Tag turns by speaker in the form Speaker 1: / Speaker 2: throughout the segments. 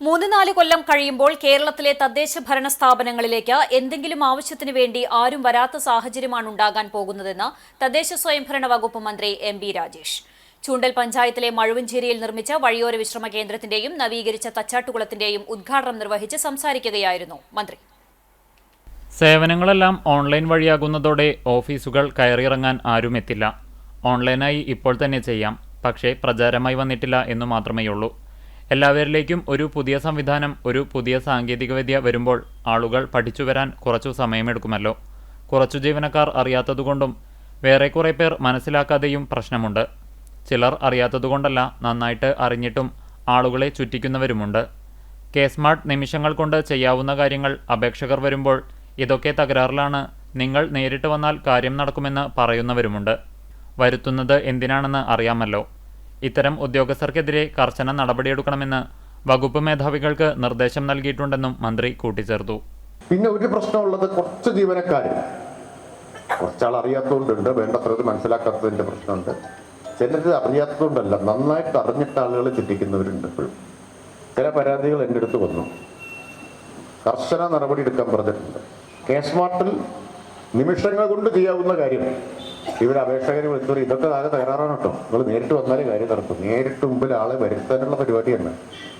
Speaker 1: മൂന്ന് നാല് കൊല്ലം കഴിയുമ്പോൾ കേരളത്തിലെ തദ്ദേശ ഭരണ സ്ഥാപനങ്ങളിലേക്ക് എന്തെങ്കിലും ആവശ്യത്തിന് വേണ്ടി ആരും വരാത്ത സാഹചര്യമാണ് ഉണ്ടാകാൻ പോകുന്നതെന്ന് തദ്ദേശ സ്വയംഭരണ വകുപ്പ് മന്ത്രി എം ബി രാജേഷ്. ചൂണ്ടൽ പഞ്ചായത്തിലെ മഴുവഞ്ചേരിയിൽ നിർമ്മിച്ച വഴിയോര വിശ്രമ കേന്ദ്രത്തിന്റെയും നവീകരിച്ച തച്ചാട്ടുകുളത്തിന്റെയും ഉദ്ഘാടനം നിർവഹിച്ച് സംസാരിക്കുകയായിരുന്നു മന്ത്രി.
Speaker 2: സേവനങ്ങളെല്ലാം ഓൺലൈൻ വഴിയാകുന്നതോടെ ഓഫീസുകൾ കയറിയിറങ്ങാൻ ആരും എത്തില്ല. ഓൺലൈനായി ഇപ്പോൾ തന്നെ ചെയ്യാം പക്ഷേ പ്രചാരമായി വന്നിട്ടില്ല എന്നു മാത്രമേയുള്ളൂ. എല്ലാവരിലേക്കും ഒരു പുതിയ സംവിധാനം ഒരു പുതിയ സാങ്കേതികവിദ്യ വരുമ്പോൾ ആളുകൾ പഠിച്ചു വരാൻ കുറച്ചു സമയമെടുക്കുമല്ലോ. കുറച്ചു ജീവനക്കാർ അറിയാത്തതുകൊണ്ടും വേറെ കുറേ പേർ മനസ്സിലാക്കാതെയും പ്രശ്നമുണ്ട്. ചിലർ അറിയാത്തതുകൊണ്ടല്ല നന്നായിട്ട് അറിഞ്ഞിട്ടും ആളുകളെ ചുറ്റിക്കുന്നവരുമുണ്ട്. കെ സ്മാർട്ട് നിമിഷങ്ങൾ കൊണ്ട് ചെയ്യാവുന്ന കാര്യങ്ങൾ അപേക്ഷകർ വരുമ്പോൾ ഇതൊക്കെ തകരാറിലാണ്. നിങ്ങൾ നേരിട്ട് വന്നാൽ കാര്യം നടക്കുമെന്ന് പറയുന്നവരുമുണ്ട്. വരുത്തുന്നത് എന്തിനാണെന്ന് അറിയാമല്ലോ. ഇത്തരം ഉദ്യോഗസ്ഥർക്കെതിരെ കർശന നടപടിയെടുക്കണമെന്ന് വകുപ്പ് മേധാവികൾക്ക് നിർദ്ദേശം നൽകിയിട്ടുണ്ടെന്നും മന്ത്രി കൂട്ടിച്ചേർത്തു.
Speaker 3: പിന്നെ ഒരു പ്രശ്നമുള്ളത് കുറച്ച് ജീവനക്കാർ കുറച്ചാൾ അറിയാത്തതുകൊണ്ടുണ്ട് വേണ്ടത്ര ഇത് മനസ്സിലാക്കാത്തതിന്റെ പ്രശ്നമുണ്ട്. ചിലത് അറിയാത്തതുകൊണ്ടല്ല നന്നായിട്ട് അറിഞ്ഞിട്ട് ആളുകൾ ചിന്തിക്കുന്നവരുണ്ട് ഇപ്പോഴും. ചില പരാതികൾ എന്റെ അടുത്ത് വന്നു. കർശന നടപടി എടുക്കാൻ പറഞ്ഞിട്ടുണ്ട്. കേസ് മാർട്ടിൽ നിമിഷങ്ങൾ കൊണ്ട് ചെയ്യാവുന്ന കാര്യം. ഇവർ അപേക്ഷകർ വിളിച്ചു ഇതൊക്കെ ആകെ തകരാറാണ് കേട്ടോ. നിങ്ങൾ നേരിട്ട് വന്നാലേ കാര്യം നടക്കും. നേരിട്ട് മുമ്പിൽ ആളെ വരുത്താനുള്ള പരിപാടിയാണ്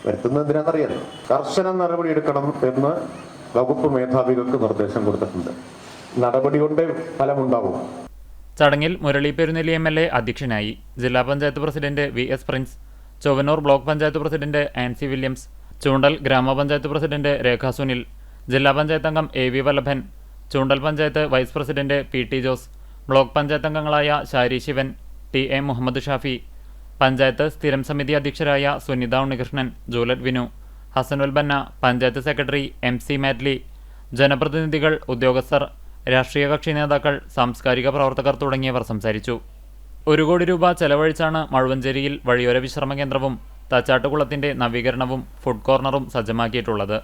Speaker 3: വരുത്തുന്നത് എന്തിനാണെന്നറിയാലോ? കർശന നടപടി എടുക്കണം എന്ന് വകുപ്പ് മേധാവികൾക്ക് നിർദ്ദേശം കൊടുത്തിട്ടുണ്ട്. നടപടി കൊണ്ടേ ഫലമുണ്ടാവും.
Speaker 2: ചടങ്ങിൽ Murali Perunnelli M L A അധ്യക്ഷനായി ജില്ലാ panchayat president V S Prince Chowwannur block panchayat president Ancy Williams Choondal ഗ്രാമപഞ്ചായത്ത് പ്രസിഡന്റ് രേഖ സുനിൽ ജില്ലാ പഞ്ചായത്ത് അംഗം A V Vallabhan Choondal panchayat vice president P T Jose block panchayat അംഗങ്ങളായ ശാരി ശിവൻ ടി എ മുഹമ്മദ് ഷാഫി പഞ്ചായത്ത് സ്ഥിരം സമിതി അധ്യക്ഷരായ Sunitha Unnikrishnan Juliet Vinu Hasanul Banna panchayat secretary M C Matli ജനപ്രതിനിധികൾ ഉദ്യോഗസ്ഥർ രാഷ്ട്രീയ കക്ഷി നേതാക്കൾ സാംസ്കാരിക പ്രവർത്തകർ തുടങ്ങിയവർ സംസാരിച്ചു. ഒരു കോടി രൂപ ചെലവഴിച്ചാണ് മഴുവഞ്ചേരിയിൽ വഴിയോര വിശ്രമ കേന്ദ്രവും തച്ചാട്ടുകുളത്തിന്റെ നവീകരണവും ഫുഡ് കോർണറും സജ്ജമാക്കിയിട്ടുള്ളത്.